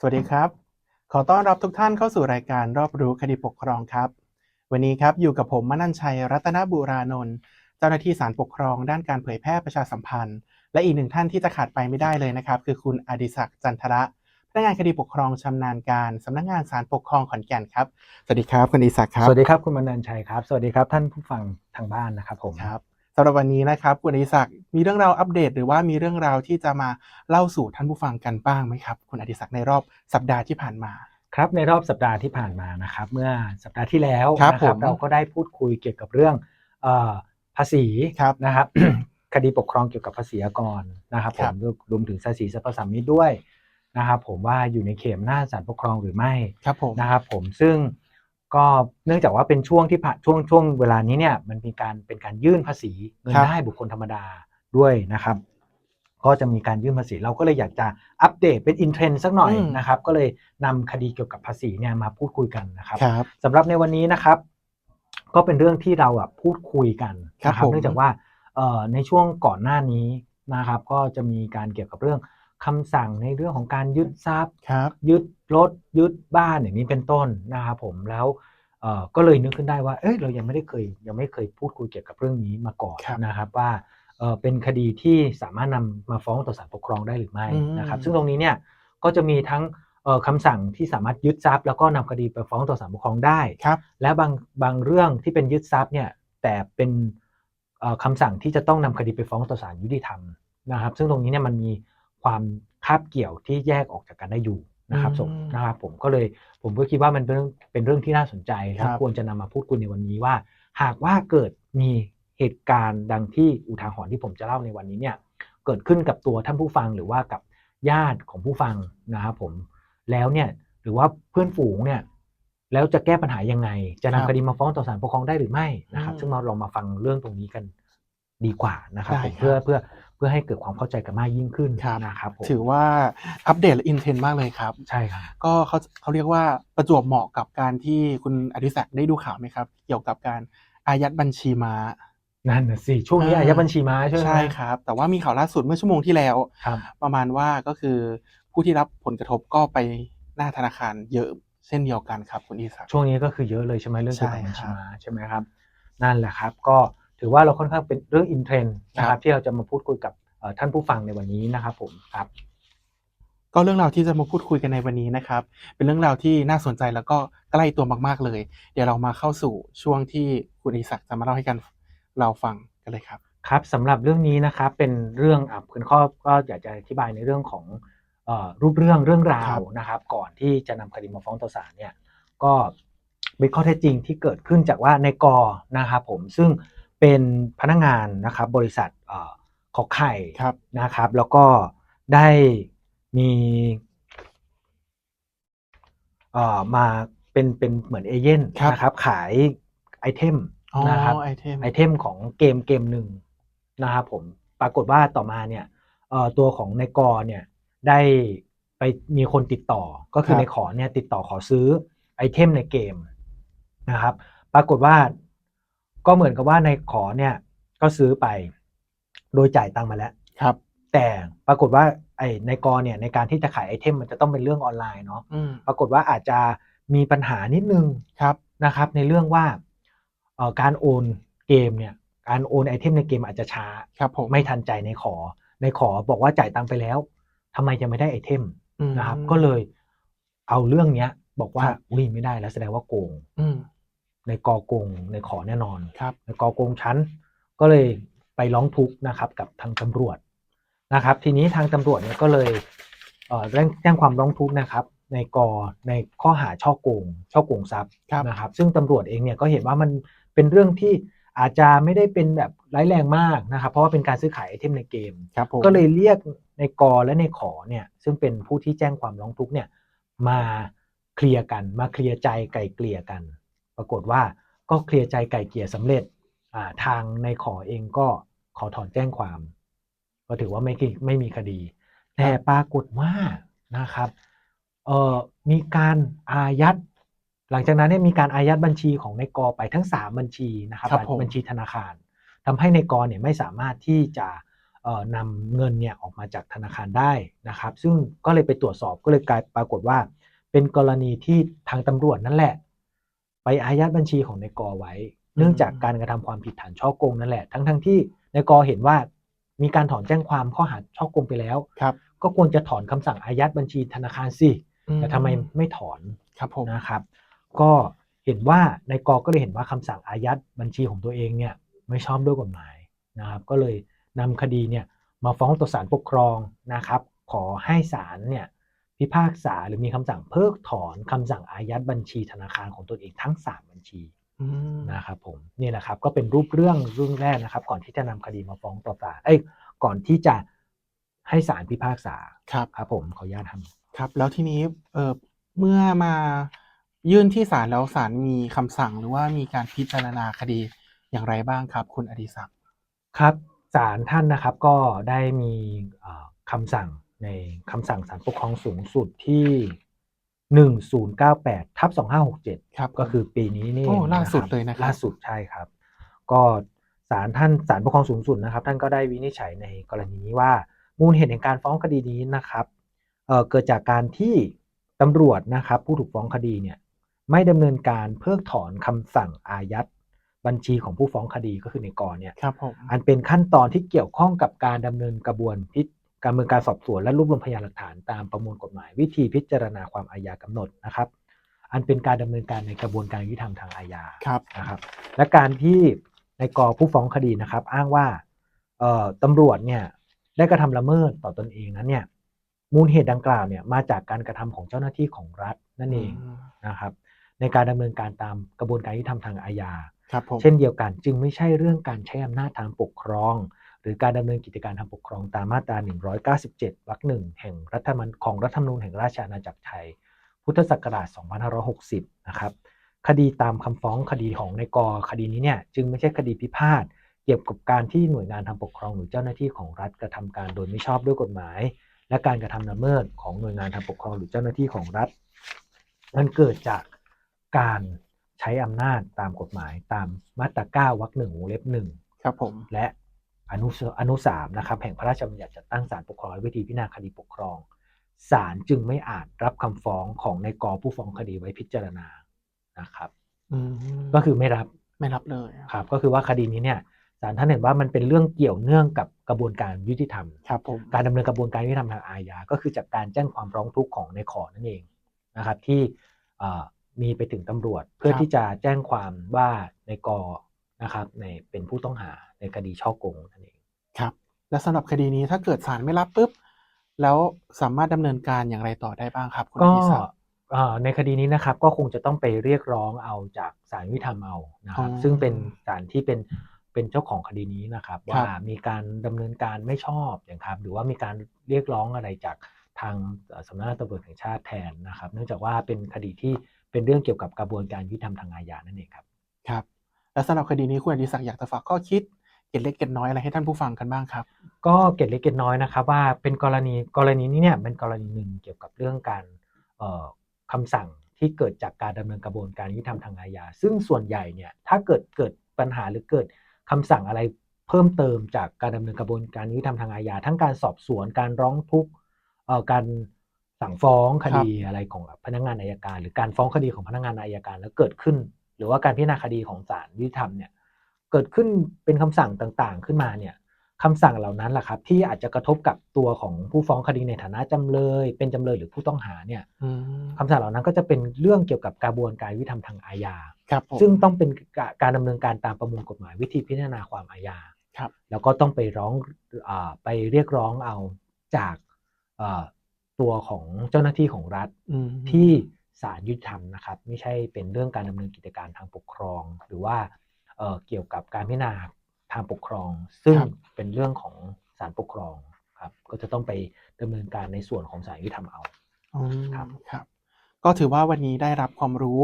สวัสดีครับ ขอต้อนรับทุกท่านเข้าสู่รายการรอบรู้คดีปกครองครับ วันนี้ครับอยู่กับผมมนัญชัยรัตนบุรานนท์เจ้าหน้าที่ศาลปกครองด้านการเผยแพร่ประชาสัมพันธ์ และอีกหนึ่งท่านที่จะขาดไปไม่ได้เลยนะครับ คือคุณอดิศักดิ์จันทระพนักงานคดีปกครองชำนาญการสำนักงานศาลปกครองขอนแก่นครับสวัสดีครับคุณอดิศักดิ์ครับสวัสดีครับคุณมนันชัยครับ สวัสดีครับท่านผู้ฟังทางบ้านนะครับผมครับสำหรับวันนี้นะครับคุณอดิศักดิ์ มีเรื่องราวอัปเดต หรือว่ามีเรื่องราวที่จะมาเล่าสู่ท่านผู้ฟังกันบ้างไหมครับ คุณอดิศักดิ์ในรอบสัปดาห์ที่ผ่านมาครับในรอบสัปดาห์ที่ผ่านมานะครับ เมื่อสัปดาห์ที่แล้วครับนะผมเราก็ได้พูดคุยเกี่ยวกับเรื่องเออภาษีครับนะครับคดีปกครองเกี่ยวกับภาษีอากรนะครับผครัมบรวมถึงภาษีสรรพสามิตด้วยนะครับผมว่าอยู่ในเขตอำนาจศาลปกครองหรือไม่ครับผมนะครับผมซึ่งก็เนื่องจากว่าเป็นช่วงที่ผ่านช่วงช่วงเวลานี้เนี่ยมันมีการเป็นการยื่นภาษีเงินได้บุคคลธรรมดา ด้วยนะครับ ก็จะมีการยื่นภาษี เราก็เลยอยากจะอัปเดตเป็นอินเทรนด์สักหน่อยอืมนะครับ ก็เลยนำคดีเกี่ยวกับภาษีเนี่ยมาพูดคุยกันนะครับครับสำหรับในวันนี้นะครับ ก็เป็นเรื่องที่เราอะพูดคุยกันครับนะผมเนื่องจากว่าเอ่อในช่วงก่อนหน้านี้นะครับ ก็จะมีการเกี่ยวกับเรื่องคำสั่งในเรื่องของการยึดทรัพย์ครับยึดรถยึดบ้านอย่างนี้เป็นต้นนะครับผมแล้วเอ่อก็เลยนึกขึ้นได้ว่า เอ้ยเรายังไม่ได้เคยยังไม่เคยพูดคุยเกี่ยวกับเรื่องนี้มาก่อนครับนะครับว่า เอ่อเป็นคดีที่สามารถนำมาฟ้องต่อศาลปกครองได้หรือไม่อืมนะครับ ซึ่งตรงนี้เนี่ยก็จะมีทั้งเอ่อคำสั่งที่สามารถยึดทรัพย์ แล้วก็นำคดีไปฟ้องต่อศาลปกครองได้ครับและบางบางเรื่องที่เป็นยึดทรัพย์เนี่ยแต่เป็นเอ่อคำสั่งที่จะต้องนำคดีไปฟ้องต่อศาลยุติธรรมนะครับ ซึ่งตรงนี้เนี่ยมันมีความคาบเกี่ยวที่แยกออกจากกันได้อยู่นะครับอืมผมนะครับผมก็เลยผมก็คิดว่ามันเป็นเรื่องเป็นเรื่องที่น่าสนใจครัและบควรจะนำมาพูดคุยในวันนี้ว่า หากว่าเกิดมี เหตุการณ์ดังที่อุทาหรณ์ที่ผมจะเล่าในวันนี้เนี่ยเกิดขึ้นกับตัวท่านผู้ฟังหรือว่ากับญาติของผู้ฟังนะครับผมแล้วเนี่ยหรือว่าเพื่อนฝูงเนี่ยแล้วจะแก้ปัญหายังไง จะครันำบคดีมาฟ้องต่อศาลปกครองได้หรือไม่นะครับอืมซึ่งเราลองมาฟังเรื่องตรงนี้กันดีกว่านะครับได้ผมครับ เพื่อเพื่อเพื่อให้เกิดความเข้าใจกันมากยิ่งขึ้นครับนะครับผมถือว่าอัปเดตและอินเทรนด์มากเลยครับ ใช่ครับ ก็เขาเขาเรียกว่าประจวบเหมาะกับการที่คุณอดิศักดิ์ได้ดูข่าวไหมครับ เกี่ยวกับการอายัดบัญชีม้า นั่นน่ะสิช่วงนี้อ่าอายัดบัญชีม้าใช่ไหมใช่ครับ แต่ว่ามีข่าวล่าสุดเมื่อชั่วโมงที่แล้วครับประมาณว่าก็คือผู้ที่รับผลกระทบก็ไปหน้าธนาคารเยอะเช่นเดียวกันครับคุณอดิศักดิ์ช่วงนี้ก็คือเยอะเลยใช่ไหมเรื่องเกี่ยวกับใช่บัญคชีรับม้าใช่ไหมครับ นั่นแหละครับ ก็ถือว่าเราค่อนข้างเป็นเรื่องอินเทรนด์นะคครัรับบที่เราจะมาพูดคุยกับเอ่อท่านผู้ฟังในวันนี้นะครับ ผมครับก็เรื่องราวที่จะมาพูดคุยกันในวันนี้นะครับ เป็นเรื่องราวที่น่าสนใจแล้วก็ใกล้ตัวมาก ๆเลย เดี๋ยวเรามาเข้าสู่ช่วงที่คุณอดิศักดิ์จะมาเล่าให้กัน เราฟังกันเลยครับครับสำหรับเรื่องนี้นะครับเป็นเรื่องอะคุณข้อก็อยากจะอธิบายในเรื่องของเอ่อรูปเรื่องเรื่องราครัวบ นะครับ ก่อนที่จะนำคดีมาฟ้องต่อศาลเนี่ยก็เป็นข้อเท็จจริงที่เกิดขึ้นจากว่าในกอนะครับผมซึ่งเป็นพนักงานนะครับบริษัทเอ่อขอไข่ ครับ นะครับแล้วก็ได้มีเอ่อมาเป็นเป็นเหมือนเอเย่นครับนะครับขายไอเทมอ๋อ นะครับไอเทมไอเทมของเกมเกมหนึ่งนะครับผมปรากฏว่าต่อมาเนี่ยเอ่อตัวของนายกอเนี่ยได้ไปมีคนติดต่อก็คือครับในายขอเนี่ยติดต่อขอซื้อไอเทมในเกมนะครับ ปรากฏว่าก็เหมือนกับว่าในายขอเนี่ยก็ซื้อไปโดยจ่ายตังค์มาแล้วครับ แต่ปรากฏว่าไอ้ในายกอเนี่ยในการที่จะขายไอเทมมันจะต้องเป็นเรื่องออนไลน์เนาะอืมปรากฏว่าอาจจะมีปัญหานิดนึงครับนะครับ ในเรื่องว่าเอ่อ การโอนเกมเนี่ยการโอนไอเทมในเกมอาจจะช้าครับผมไม่ทันใจในขอ ในขอบอกว่าจ่ายตังค์ไปแล้วทำไมยังไม่ได้ไอเทมอืมนะครับ ก็เลยเอาเรื่องเนี้ย บอกว่าครับอุ้ยไม่ได้แล้วแสดงว่าโกงอืมในกอโกงในขอแน่นอนครับในกอโกงชั้น ก็เลยไปร้องทุกข์นะครับ กับทางตำรวจนะครับ ทีนี้ทางตำรวจเนี่ยก็เลยเอ่อแจ้งแจ้งความร้องทุกข์นะครับ ในกอในข้อหาช่อโกงช่อโกงทรัพย์ครับนะครับ ซึ่งตำรวจเองเนี่ยก็เห็นว่ามัน เป็นเรื่องที่อาจจะไม่ได้เป็นแบบร้ายแรงมากนะครับ เพราะว่าเป็นการซื้อขายไอเทมในเกม ครับผมก็เลยเรียกในกอและในขอเนี่ยซึ่งเป็นผู้ที่แจ้งความร้องทุกข์เนี่ยมาเคลียร์กันมาเคลียร์ใจไกล่เกลี่ยกัน ปรากฏว่าก็เคลียร์ใจไกล่เกลี่ยสำเร็จอ่าทางในขอเองก็ขอถอนแจ้งความ ก็ถือว่าไม่กี่ไม่มีคดี แต่ปรากฏว่านะครับเอ่อมีการอายัด หลังจากนั้นเนี่ยมีการอายัดบัญชีของในกอไปทั้ง 3 บัญชีนะครับครับผมบัญชีธนาคารทำให้ในกอเนี่ยไม่สามารถที่จะเอ่อนำเงินเนี่ยออกมาจากธนาคารได้นะครับ ซึ่งก็เลยไปตรวจสอบก็เลยกลายปรากฏว่า เป็นกรณีที่ทางตำรวจนั่นแหละ ไปอายัดบัญชีของนายกอไว้ เนื่องจากการกระทำความผิดฐานช่อโกงนั่นแหละ ทั้งทั้งๆที่นายกอเห็นว่ามีการถอนแจ้งความข้อหาช่อโกงไปแล้วครับ ก็ควรจะถอนคำสั่งอายัดบัญชีธนาคารสิแต่ทำไมไม่ถอนครับผมนะครับ ก็เห็นว่านายกก็เลยเห็นว่าคำสั่งอายัดบัญชีของตัวเองเนี่ยไม่ชอบด้วยกฎหมายนะครับ ก็เลยนำคดีเนี่ยมาฟ้องต่อศาลปกครองนะครับ ขอให้ศาลเนี่ยพิพากษาหรือมีคำสั่งเพิกถอนคำสั่งอายัดบัญชีธนาคารของตนเองทั้ง 3 บัญชีอืมนะครับผมนี่แหละครับก็เป็นรูปเรื่องเรื่องแรกนะครับ ก่อนที่จะนำคดีมาฟ้องต่อศาลเอ้ยก่อนที่จะให้ศาลพิพากษาครับครับผมขออนุญาตทำครับ แล้วทีนี้เออเมื่อมา ยื่นที่ศาลแล้วศาลมีคำสั่งหรือว่ามีการพิจารณาคดีอย่างไรบ้างครับ คุณอดิศักดิ์ครับศาลท่านนะครับก็ได้มีเอ่อคำสั่งในคำสั่งศาลปกครองสูงสุดที่ 1098ทับ2567ครับก็คือปีนี้นี่โอ้เองล่าสุดนะครับเลยนะครับล่าสุดใช่ครับ ก็ศาลท่านศาลปกครองสูงสุดนะครับ ท่านก็ได้วินิจฉัยในกรณีนี้ว่ามูลเหตุแห่งการฟ้องคดีนี้นะครับเอ่อเกิดจากการที่ตำรวจนะครับ ผู้ถูกฟ้องคดีเนี่ย ไม่ดำเนินการเพิกถอนคำสั่งอายัดบัญชีของผู้ฟ้องคดีก็คือในกรเนี่ยครับผมอันเป็นขั้นตอนที่เกี่ยวข้องกับการดำเนินกระบวนพิจการเมืองการสอบสวนและรวบรวมพยานหลักฐานตามประมวลกฎหมาย วิธีพิจารณาความอาญากำหนดนะครับ อันเป็นการดำเนินการในกระบวนการยุติธรรมทางอาญาครับนะครับ และการที่ในกอผู้ฟ้องคดีนะครับ อ้างว่าเอ่อตำรวจเนี่ยได้กระทำละเมิดต่อตนเองนั้นเนี่ย มูลเหตุดังกล่าวเนี่ยมาจากการกระทำของเจ้าหน้าที่ของรัฐนั่นเองนะครับ ในการดำเนินการตามกระบวนการยุติธรรมทางอาญาครับผมเช่นเดียวกันจึงไม่ใช่เรื่องการใช้อำนาจทางปกครอง หรือการดำเนินกิจการทางปกครองตามมาตรา 197 วรรคหนึ่งแห่งรัฐธรรมนของรัฐธรรมนูญแห่งราชอาณาจักรไทย พุทธศักราช 2560 นะครับคดีตามคำฟ้องคดีของในายกอคดีนี้เนี่ยจึงไม่ใช่คดีพิพาทเกี่ยวกับการที่หน่วยงานทางปกครองหรือเจ้าหน้าที่ของรัฐกระทำการโดยไม่ชอบด้วยกฎหมาย และการกระทำละเมิดของหน่วยงานทางปกครองหรือเจ้าหน้าที่ของรัฐ มันเกิดจากการใช้อำนาจตามกฎหมายตามมาตรา9วรรคหนึ่งวงเล็บหนึ่งครับผมและอนุสอนุสามนะครับแห่งพระราชบัญญัติจัดตั้งศาลปกครองและวิธีพิจารณาคดีปกครองศาลจึงไม่อาจรับคำฟ้องของในายกอผู้ฟ้องคดีไว้พิจารณานะครับอืมก็คือไม่รับไม่รับเลยครับ ก็คือว่าคดีนี้เนี่ย ศาลท่านเห็นว่ามันเป็นเรื่องเกี่ยวเนื่องกับกระบวนการยุติธรรมครับผมการดำเนินกระบวนการยุติธรรมทางอาญาก็คือจากการแจ้งความร้องทุกข์ของในขอนั่นเองนะครับที่เอ่อมีไปถึงตำรวจเพื่อที่จะแจ้งความว่าในกอนะครับในเป็นผู้ต้องหาในคดีช่อโกงนั่นเองครับ และสำหรับคดีนี้ถ้าเกิดศาลไม่รับปุ๊บแล้วสามารถดำเนินการอย่างไรต่อได้บ้างครับคุณก็อดิศักดิ์เอ่อในคดีนี้นะครับก็คงจะต้องไปเรียกร้องเอาจากศาลยุติธรรมเอานะครับอ๋อซึ่งเป็นศาลที่เป็น เป็นเจ้าของคดีนี้นะครับครัว่าบมีการดำเนินการไม่ชอบนะครับ หรือว่ามีการเรียกร้องอะไรจากทางเอ่อสำนักงานตำรวจแห่งชาติแทนนะครับ เนื่องจากว่าเป็นคดีที่เป็นเรื่องเกี่ยวกับกระบวนการยุติธรรมทางอาญานั่นเองครับครับและสำหรับคดีนี้คุณอดิศักดิ์อยากจะฝากข้อคิดเกร็ดเล็กเกร็ดน้อยอะไรให้ท่านผู้ฟังกันบ้างครับ ก็เกร็ดเล็กเกร็ดน้อยนะครับ ว่าเป็นกรณีกรณีนี้เนี่ยเป็นกรณีหนึ่งเกี่ยวกับเรื่องการเอ่อคำสั่งที่เกิดจากการดำเนินกระบวนการยุติธรรมทางอาญาซึ่งส่วนใหญ่เนี่ยถ้าเกิดเกิดปัญหาหรือเกิด คำสั่งอะไรเพิ่มเติมจากการดำเนินกระบวนการยุติธรรมทางอาญาทั้งการสอบสวนการร้องทุกข์เอ่อการสั่งฟ้องคดีอะไรของพนักงานอายการ หรือการฟ้องคดีของพนักงานอายการแล้วเกิดขึ้น หรือว่าการพิจารณาคดีของศาลยุติธรรมเนี่ยเกิดขึ้นเป็นคำสั่งต่างๆ ขึ้นมาเนี่ยคำสั่งเหล่านั้นแหละครับ ที่อาจจะกระทบกับตัวของผู้ฟ้องคดีในฐานะจำเลย เป็นจำเลยหรือผู้ต้องหาเนี่ยอืมคำสั่งเหล่านั้นก็จะเป็นเรื่องเกี่ยวกับกระบวนการยุติธรรมทางอาญา ครับผม ซึ่งต้องเป็นกะการดำเนินการตามประมวลกฎหมายวิธีพิจารณาความอาญาครับ แล้วก็ต้องไปร้องอาไปเรียกร้องเอาจากอ่าตัวของเจ้าหน้าที่ของรัฐ อืมที่ศาลยุติธรรมนะครับไม่ใช่เป็นเรื่องการดำเนินกิจการทางปกครอง หรือว่าเอ่อเกี่ยวกับการพิจารณาทางปกครอง ซึ่งเป็นเรื่องของศาลปกครองครับก็จะต้องไปดำเนินการในส่วนของศาลยุติธรรมเอา อืมครับ ครับ ก็ถือว่าวันนี้ได้รับความรู้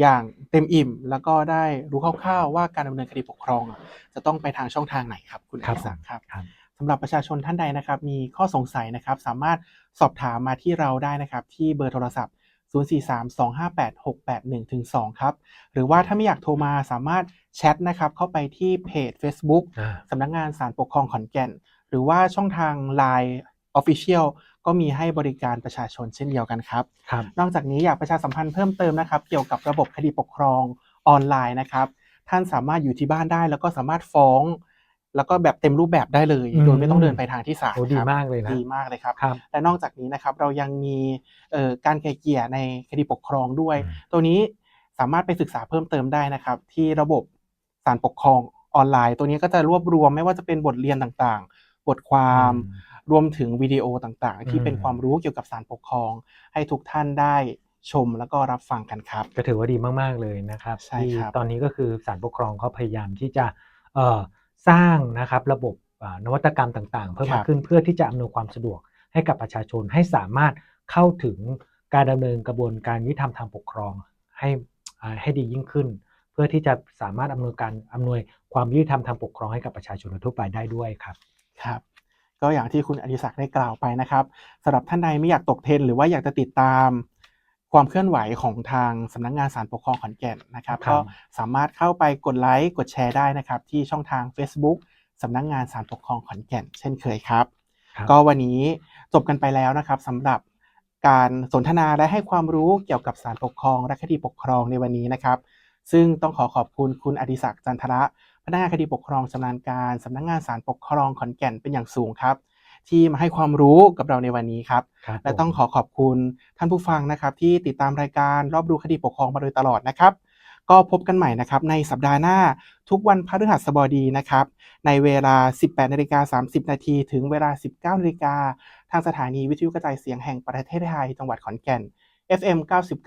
อย่างเต็มอิ่ม แล้วก็ได้รู้คร่าวๆว่าการดำเนินคดีปกครองอะจะต้องไปทางช่องทางไหนครับ คุณอครับดิศักดิ์ครับครับสำหรับประชาชนท่านใดนะครับ มีข้อสงสัยนะครับ สามารถสอบถามมาที่เราได้นะครับ ที่เบอร์โทรศัพท์ 043-258-681-2 ครับ หรือว่าถ้าไม่อยากโทรมาสามารถแชทนะครับ เข้าไปที่เพจ Facebook อ่าสำนักงานศาลปกครองขอนแก่นรือว่าช่องทาง Line Official ก็มีให้บริการประชาชนเช่นเดียวกันครับ ครับ นอกจากนี้อยากประชาสัมพันธ์เพิ่มเติมนะครับ เกี่ยวกับระบบคดีปกครองออนไลน์นะครับ ท่านสามารถอยู่ที่บ้านได้ แล้วก็สามารถฟ้อง แล้วก็แบบเต็มรูปแบบได้เลย อืม โดยไม่ต้องเดินไปทางที่ศาลโอ้ดีครับมากเลยนะดีมากเลยครับ ครับ และนอกจากนี้นะครับเรายังมีเอ่อการไกลเกลี่ยในคดีปกครองด้วย อืม ตัวนี้สามารถไปศึกษาเพิ่มเติมได้นะครับ ที่ระบบศาลปกครองออนไลน์ ตัวนี้ก็จะรวบรวมไม่ว่าจะเป็นบทเรียนต่างๆ บทความ อืม รวมถึงวิดีโอต่างๆ ที่อืมเป็นความรู้เกี่ยวกับศาลปกครอง ให้ทุกท่านได้ชมแล้วก็รับฟังกันครับ ก็ถือว่าดีมากๆเลยนะครับใช่ที่ครับตอนนี้ก็คือศาลปกครองเขาพยายามที่จะเอ่อสร้างนะครับระบบอ่านวัตกรรมต่างๆ เพิ่มมากขึ้นเพื่อที่จะอำนวยความสะดวกให้กับประชาชนให้สามารถเข้าถึงการดำเนินกระบวนการยุติธรรมทางปกครองให้อ่าให้ดียิ่งขึ้น เพื่อที่จะสามารถอำนวยการอำนวยความยุติธรรมทางปกครองให้กับประชาชนทั่วไปได้ด้วยครับครับ ก็อย่างที่คุณอดิศักดิ์ได้กล่าวไปนะครับสำหรับท่านใดไม่อยากตกเทรนด์หรือว่าอยากจะติดตามความเคลื่อนไหวของทางสำนักงานศาลปกครองขอนแก่นนะครับครับ ก็สามารถเข้าไปกดไลค์กดแชร์ได้นะครับ ที่ช่องทาง Facebook สำนักงานศาลปกครองขอนแก่น เช่นเคยครับครับ ก็วันนี้จบกันไปแล้วนะครับสำหรับการสนทนาและให้ความรู้เกี่ยวกับศาลปกครองและคดีปกครองในวันนี้นะครับ ซึ่งต้องขอขอบคุณคุณอดิศักดิ์จันทระ พนักงานคดีปกครองชำนาญการสำนักงานศาลปกครองขอนแก่นเป็นอย่างสูงครับที่มาให้ความรู้กับเราในวันนี้ครับครับและต้องผมขอขอบคุณท่านผู้ฟังนะครับ ที่ติดตามรายการรอบรู้คดีปกครองมาโดยตลอดนะครับ ก็พบกันใหม่นะครับ ในสัปดาห์หน้าทุกวันพฤหัสบดีนะครับ ในเวลา 18นาฬิกา30 นาทีถึงเวลา 19นาฬิกาทางสถานีวิทยุกระจายเสียงแห่งประเทศไทย จังหวัดขอนแก่น FM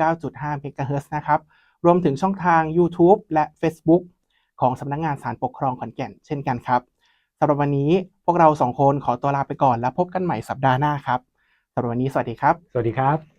99.5 MHz นะครับ รวมถึงช่องทาง YouTube และ Facebook ของสำนักงานศาลปกครองขอนแก่นเช่นกันครับสำหรับวันนี้พวกเราสองคนขอตัวลาไปก่อนแล้วพบกันใหม่สัปดาห์หน้าครับสำหรับวันนี้สวัสดีครับ สวัสดีครับ